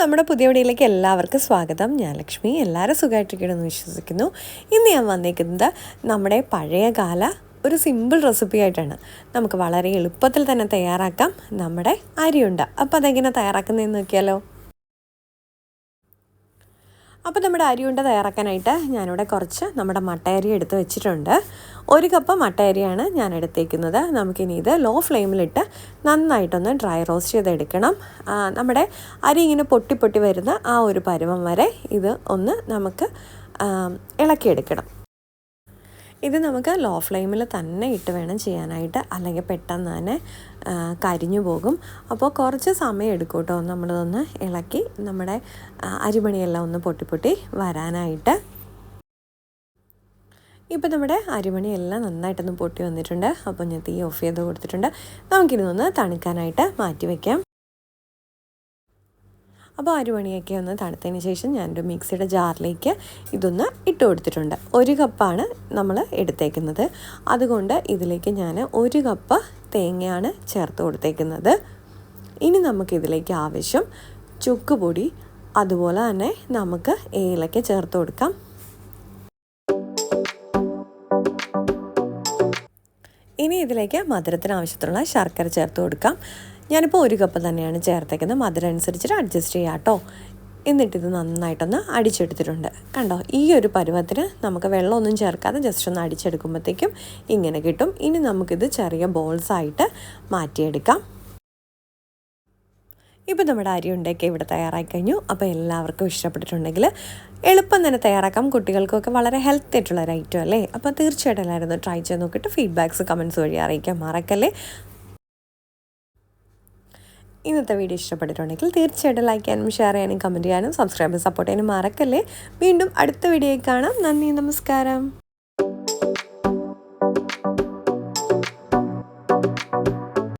നമ്മുടെ പുതിയ വീഡിയോയിലേക്ക് എല്ലാവർക്കും സ്വാഗതം. ഞാൻ ലക്ഷ്മി. എല്ലാവരും സുഖമായിട്ടിരിക്കണമെന്ന് വിശ്വസിക്കുന്നു. ഇന്ന് ഞാൻ വന്നേക്കുന്നത് നമ്മുടെ പഴയകാല ഒരു സിമ്പിൾ റെസിപ്പി ആയിട്ടാണ്. നമുക്ക് വളരെ എളുപ്പത്തിൽ തന്നെ തയ്യാറാക്കാം. നമ്മുടെ അരിയുണ്ട. അപ്പോൾ അതെങ്ങനെ തയ്യാറാക്കുന്നതെന്ന് നോക്കിയാലോ? അപ്പോൾ നമ്മുടെ അരിയുണ്ട തയ്യാറാക്കാനായിട്ട് ഞാനിവിടെ കുറച്ച് നമ്മുടെ മട്ടയരി എടുത്ത് വെച്ചിട്ടുണ്ട്. ഒരു കപ്പ് മട്ട അരിയാണ് ഞാൻ എടുത്തേക്കുന്നത്. നമുക്കിനി ഇത് ലോ ഫ്ലെയിമിലിട്ട് നന്നായിട്ടൊന്ന് ഡ്രൈ റോസ്റ്റ് ചെയ്തെടുക്കണം. നമ്മുടെ അരി ഇങ്ങനെ പൊട്ടി പൊട്ടി വരുന്ന ആ ഒരു പരുവം വരെ ഇത് ഒന്ന് നമുക്ക് ഇളക്കിയെടുക്കണം. ഇത് നമുക്ക് ലോ ഫ്ലെയിമിൽ തന്നെ ഇട്ട് വേണം ചെയ്യാനായിട്ട്. അല്ലെങ്കിൽ പെട്ടെന്ന് തന്നെ കരിഞ്ഞു പോകും. അപ്പോൾ കുറച്ച് സമയം എടുക്കും കേട്ടോ നമ്മളിതൊന്ന് ഇളക്കി നമ്മുടെ അരിമണിയെല്ലാം ഒന്ന് പൊട്ടി പൊട്ടി വരാനായിട്ട്. ഇപ്പോൾ നമ്മുടെ അരിമണിയെല്ലാം നന്നായിട്ടൊന്ന് പൊട്ടി വന്നിട്ടുണ്ട്. അപ്പോൾ ഞാൻ തീ ഓഫ് ചെയ്ത് കൊടുത്തിട്ടുണ്ട്. നമുക്കിതൊന്ന് തണുക്കാനായിട്ട് മാറ്റി വയ്ക്കാം അപ്പോൾ അരിമണിയൊക്കെ ഒന്ന് തണുത്തതിന് ശേഷം ഞാനൊരു മിക്സിയുടെ ജാറിലേക്ക് ഇതൊന്ന് ഇട്ട് കൊടുത്തിട്ടുണ്ട്. ഒരു കപ്പാണ് നമ്മൾ എടുത്തേക്കുന്നത്. അതുകൊണ്ട് ഇതിലേക്ക് ഞാൻ ഒരു കപ്പ് തേങ്ങയാണ് ചേർത്ത് കൊടുത്തേക്കുന്നത്. ഇനി നമുക്കിതിലേക്ക് ആവശ്യം ചുക്ക് പൊടി അതുപോലെ തന്നെ നമുക്ക് ഏലക്ക ചേർത്ത് കൊടുക്കാം. ഇനി ഇതിലേക്ക് മധുരത്തിന് ആവശ്യത്തിനുള്ള ശർക്കര ചേർത്ത് കൊടുക്കാം. ഞാനിപ്പോൾ ഒരു കപ്പ് തന്നെയാണ് ചേർത്തേക്കുന്നത്. മധുരം അനുസരിച്ചിട്ട് അഡ്ജസ്റ്റ് ചെയ്യാം കേട്ടോ എന്നിട്ടിത് നന്നായിട്ടൊന്ന് അടിച്ചെടുത്തിട്ടുണ്ട്. കണ്ടോ? ഈ ഒരു പരുവത്തിന് നമുക്ക് വെള്ളമൊന്നും ചേർക്കാതെ ജസ്റ്റ് ഒന്ന് അടിച്ചെടുക്കുമ്പോഴത്തേക്കും ഇങ്ങനെ കിട്ടും. ഇനി നമുക്കിത് ചെറിയ ബോൾസായിട്ട് മാറ്റിയെടുക്കാം. ഇപ്പോൾ നമ്മുടെ അരി ഉണ്ടൊക്കെ ഇവിടെ തയ്യാറായി കഴിഞ്ഞു. അപ്പോൾ എല്ലാവർക്കും ഇഷ്ടപ്പെട്ടിട്ടുണ്ടെങ്കിൽ എളുപ്പം തന്നെ തയ്യാറാക്കാം. കുട്ടികൾക്കൊക്കെ വളരെ ഹെൽത്തി ആയിട്ടുള്ള ഒരു ഐറ്റം അല്ലേ? അപ്പോൾ തീർച്ചയായിട്ടും എല്ലാവരും ട്രൈ ചെയ്ത് നോക്കിയിട്ട് ഫീഡ്ബാക്ക്സ് കമൻസ് വഴി അറിയിക്കാൻ മറക്കല്ലേ? ഇന്നത്തെ വീഡിയോ ഇഷ്ടപ്പെട്ടിട്ടുണ്ടെങ്കിൽ തീർച്ചയായിട്ടും ലൈക്ക് ചെയ്യാനും ഷെയർ ചെയ്യാനും കമന്റ് ചെയ്യാനും സബ്സ്ക്രൈബ് സപ്പോർട്ട് ചെയ്യാനും മറക്കല്ലേ? വീണ്ടും അടുത്ത വീഡിയോയിൽ കാണാം. നന്ദി നമസ്കാരം.